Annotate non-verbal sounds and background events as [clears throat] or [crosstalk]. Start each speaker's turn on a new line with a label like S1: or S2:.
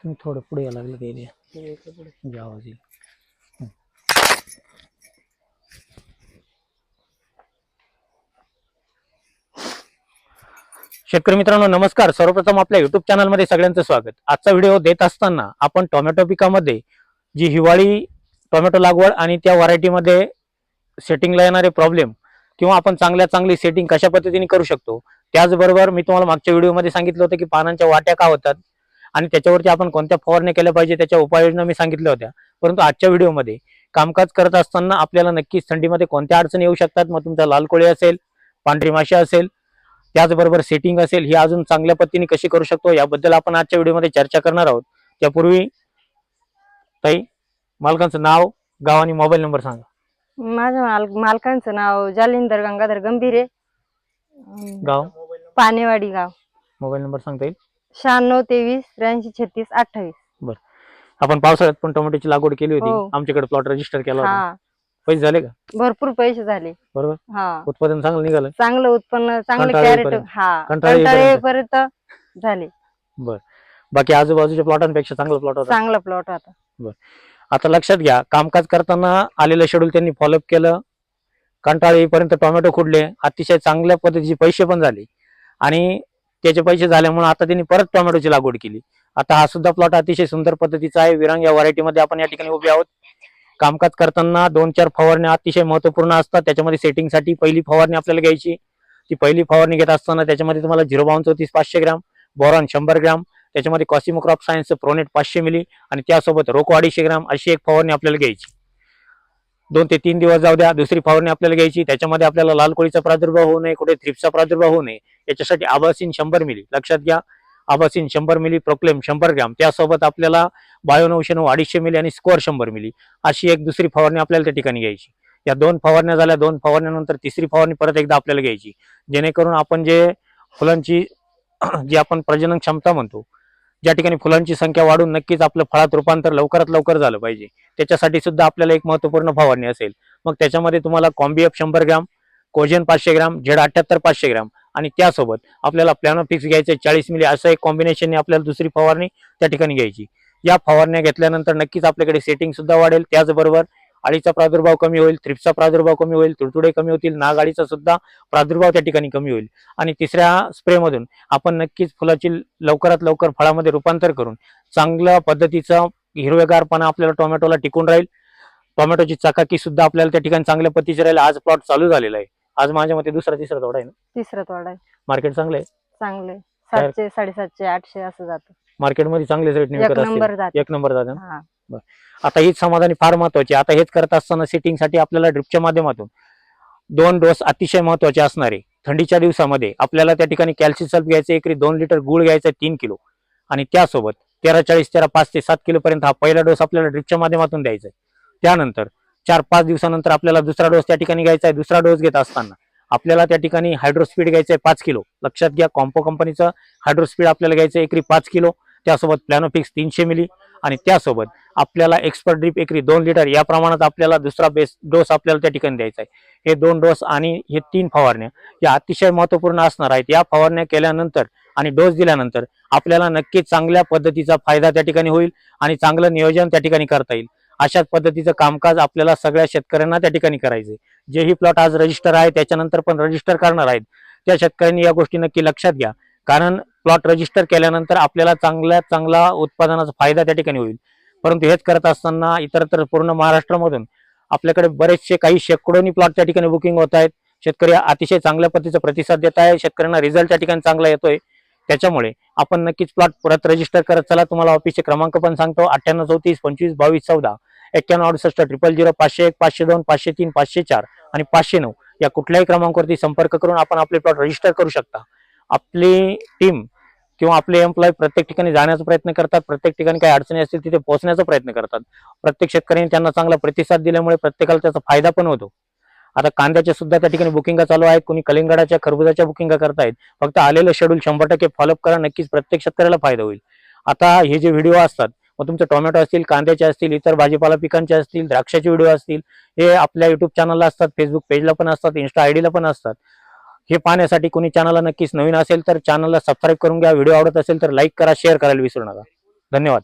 S1: तुम्ही थोडं पुढे यायला लागलं ते आवाज येईल शेतकरी मित्रांनो नमस्कार. सर्वप्रथम आपल्या युट्यूब चॅनलमध्ये सगळ्यांचं स्वागत. आजचा व्हिडिओ देत असताना आपण टोमॅटो पिकामध्ये जी हिवाळी टोमॅटो लागवड आणि त्या व्हरायटीमध्ये सेटिंगला येणारे प्रॉब्लेम किंवा आपण चांगल्या चांगली सेटिंग कशा पद्धतीने करू शकतो त्याचबरोबर मी तुम्हाला मागच्या व्हिडिओमध्ये सांगितलं होतं की पानांच्या वाट्या का होतात? आणि त्याच्यावरती आपण कोणत्या फवारण्या केल्या पाहिजे त्याच्या उपाययोजना मी सांगितल्या होत्या. परंतु आजच्या व्हिडिओमध्ये कामकाज करत असताना आपल्याला नक्कीच थंडीमध्ये कोणत्या अडचणी येऊ शकतात? मग तुमचा लाल कोळी असेल पांढरी माशी असेल त्याचबरोबर सेटिंग असेल ही अजून चांगल्या पद्धतीने कशी करू शकतो? याबद्दल आपण आजच्या व्हिडिओमध्ये चर्चा करणार आहोत. त्यापूर्वी ताई मालकांचं नाव गाव आणि मोबाईल नंबर सांगा.
S2: माझ्या माल मालकांचं नाव जालिंदर गंगाधर गंभीरे.
S1: गाव?
S2: पानेवाडी गाव.
S1: मोबाईल नंबर सांगता येईल?
S2: शहाण्णव तेवीस त्र्याऐंशी छत्तीस अठ्ठावीस.
S1: आपण पावसाळ्यात पण टोमॅटोची लागवड केली होती.
S2: हो.
S1: आमच्याकडे प्लॉट रजिस्टर केला होता.
S2: हा.
S1: पैसे झाले का?
S2: भरपूर पैसे झाले.
S1: बरोबर?
S2: हा.
S1: उत्पादन चांगलं निघालं?
S2: चांगलं उत्पन्न चांगलं
S1: कंटाळा
S2: कॅरेट
S1: येईपर्यंत.
S2: हा.
S1: कंटाळा
S2: कंटाळेपर्यंत झाले.
S1: बाकी आजूबाजूच्या प्लॉटांपेक्षा चांगला प्लॉट होता.
S2: चांगला प्लॉट होता.
S1: आता लक्षात घ्या कामकाज करताना आलेलं शेड्यूल त्यांनी फॉलोअप केलं. कंटाळा येईपर्यंत टोमॅटो खुडले. अतिशय चांगल्या पद्धतीचे पैसे पण झाले. आणि त्याचे पैसे झाल्यामुळे आता त्यांनी परत टोमॅटोची लागवड केली. आता हा सुद्धा प्लॉट अतिशय सुंदर पद्धतीचा आहे. विरांग या व्हरायटीमध्ये आपण या ठिकाणी उभे आहोत. कामकाज करताना दोन चार फवारण्या अतिशय महत्त्वपूर्ण असतात. त्याच्यामध्ये सेटिंगसाठी पहिली फवारणी आपल्याला घ्यायची. ती पहिली फवारणी घेत असताना त्याच्यामध्ये तुम्हाला झिरो बावन चौतीस पाचशे ग्राम. बोरॉन शंभर ग्राम. त्याच्यामध्ये कॉसिमोक्रॉप सायन्सचं प्रोनेट पाचशे मिली. आणि त्यासोबत रोको अडीचशे ग्राम अशी एक फवारणी आपल्याला घ्यायची. दोन ते तीन दिवस जाऊ द्या दुसरी फवारणी आपल्याला घ्यायची त्याच्यामध्ये आपल्याला लाल कोळीचा प्रादुर्भाव होऊ नये कुठे थ्रिप्सचा प्रादुर्भाव होऊ नये याच्यासाठी आभासीन शंभर मिली लक्षात घ्या आभासीन शंभर मिली प्रोक्लेम शंभर ग्रॅम त्यासोबत आपल्याला बायो नऊशे नऊ अडीचशे मिली आणि स्कोअर शंभर मिली अशी एक दुसरी फवारणी आपल्याला त्या ठिकाणी घ्यायची. या दोन फवारण्या झाल्या दोन फवारण्यानंतर तिसरी फवारणी परत एकदा आपल्याला घ्यायची जेणेकरून आपण जे फुलांची [clears throat] जी आपण प्रजनन क्षमता म्हणतो ज्या ठिकाणी फुलांची संख्या वाढून नक्कीच आपलं फळात रूपांतर लवकरात लवकर झालं पाहिजे. त्याच्यासाठी सुद्धा आपल्याला एक महत्त्वपूर्ण फवारणी असेल. मग त्याच्यामध्ये तुम्हाला कॉम्बिएफ शंभर ग्राम कोजेन पाचशे ग्राम झेड अठ्याहत्तर पाचशे ग्राम आणि त्यासोबत आपल्याला प्लॅनो फिक्स घ्यायचे चाळीस मिली असं एक कॉम्बिनेशनने आपल्याला दुसरी फवारणी त्या ठिकाणी घ्यायची. या फवारण्या घेतल्यानंतर नक्कीच आपल्याकडे सेटिंग सुद्धा वाढेल. त्याचबरोबर अळीचा प्रादुर्भाव कमी होईल थ्रिप्सचा प्रादुर्भाव कमी होईल तुडतुडे कमी होतील नाग अळीचा सुद्धा प्रादुर्भाव त्या ठिकाणी कमी होईल. आणि तिसऱ्या स्प्रेमधून आपण नक्कीच फुलाची लवकरात लवकर फळामध्ये रूपांतर करून चांगल्या पद्धतीचा हिरवेगारपणा आपल्याला टोमॅटोला टिकून राहील. टोमॅटोची चकाकी सुद्धा आपल्याला त्या ठिकाणी चांगल्या पद्धतीची राहील. आज प्लॉट चालू झालेला आहे. आज माझ्या मते दुसरा तिसरा तोडा आहे ना?
S2: तिसरं तोडा आहे.
S1: मार्केट चांगलं आहे?
S2: चांगले सातशे साडेसातशे आठशे असं जातं.
S1: मार्केटमध्ये चांगले रेट
S2: एक नंबर जाते.
S1: एक नंबर जाते
S2: हा.
S1: आता हीच समाधानी फार महत्वाची. आता हेच करत असताना सेटिंगसाठी आपल्याला ड्रिपच्या माध्यमातून दोन डोस अतिशय महत्त्वाचे असणारे. थंडीच्या दिवसामध्ये आपल्याला त्या ठिकाणी कॅल्शियम सल्फ घ्यायचं एकरी दोन लिटर गुळ घ्यायचा तीन किलो. आणि त्यासोबत तेरा चाळीस तेरा पाच ते सात किलोपर्यंत हा पहिला डोस आपल्याला ड्रिपच्या माध्यमातून द्यायचा आहे. त्यानंतर चार पाच दिवसानंतर आपल्याला दुसरा डोस त्या ठिकाणी घ्यायचा आहे. दुसरा डोस घेत असताना आपल्याला त्या ठिकाणी हायड्रोस्पीड घ्यायचं आहे पाच किलो. लक्षात घ्या कॉम्पो कंपनीचं हायड्रोस्पीड आपल्याला घ्यायचं आहे एकरी पाच किलो. त्यासोबत प्लॅनोफिक्स तीनशे मिली आणि त्यासोबत आपल्याला एक्सपर्ट ड्रीप एकरी दोन लिटर या प्रमाणात आपल्याला दुसरा बेस डोस आपल्याला त्या ठिकाणी द्यायचा आहे. हे दोन डोस आणि हे तीन फवारण्या या अतिशय महत्त्वपूर्ण असणार आहेत. या फवारण्या केल्यानंतर आणि डोस दिल्यानंतर आपल्याला नक्की चांगल्या पद्धतीचा फायदा त्या ठिकाणी होईल आणि चांगलं नियोजन त्या ठिकाणी करता येईल. अशाच पद्धतीचं कामकाज आपल्याला सगळ्या शेतकऱ्यांना त्या ठिकाणी करायचंय. जेही प्लॉट आज रजिस्टर आहे त्याच्यानंतर पण रजिस्टर करणार आहेत. त्या शेतकऱ्यांनी या गोष्टी नक्की लक्षात घ्या. कारण प्लॉट रजिस्टर केल्यानंतर आपल्याला चांगल्या चांगला उत्पादनाचा फायदा त्या ठिकाणी होईल. परंतु हेच करत असताना इतरत्र पूर्ण महाराष्ट्रामधून आपल्याकडे बरेचसे काही शेकडोनी प्लॉट त्या ठिकाणी बुकिंग होत आहेत. शेतकरी अतिशय चांगल्या पद्धतीचा प्रतिसाद देत आहे. शेतकऱ्यांना रिझल्ट त्या ठिकाणी चांगला येतोय. त्याच्यामुळे आपण नक्कीच प्लॉट परत रजिस्टर करत चला. तुम्हाला ऑफिसचे क्रमांक पण सांगतो. अठ्ठ्याण्णव चौतीस पंचवीस बावीस चौदा एक्क्याण्णव अडुसष्ट ट्रिपल झिरो पाचशे एक पाचशे दोन पाचशे तीन पाचशे चार आणि पाचशे नऊ या कुठल्याही क्रमांकावरती संपर्क करून आपण आपले प्लॉट रजिस्टर करू शकता. आपली टीम किंवा आपले एम्प्लॉय प्रत्येक ठिकाणी जाण्याचा प्रयत्न करतात प्रत्येक ठिकाणी काही अडचणी असतील तिथे पोहोचण्याचा प्रयत्न करतात. प्रत्येक शेतकऱ्यांनी त्यांना चांगला प्रतिसाद दिल्यामुळे प्रत्येकाला त्याचा फायदा पण होतो. आता कांद्याच्या सुद्धा त्या ठिकाणी बुकिंग चालू आहेत कोणी कलिंगडाच्या खरबुजाच्या बुकिंग करतायत. फक्त आलेलं शेड्यूल शंभर टक्के फॉलोअप करा नक्कीच प्रत्येक शेतकऱ्याला फायदा होईल. आता हे जे व्हिडिओ असतात मग तुमचे टोमॅटो असतील कांद्याचे असतील इतर भाजीपाला पिकांचे असतील द्राक्षाचे व्हिडिओ असतील हे आपल्या युट्यूब चॅनलला असतात फेसबुक पेजला पण असतात इन्स्टा आयडीला पण असतात. हे पाहण्यासाठी कोणी चॅनलला नक्कीच नवीन असेल तर चॅनलला सबस्क्राईब करून घ्या. व्हिडिओ आवडत असेल तर लाईक करा शेअर करायला विसरू नका. धन्यवाद.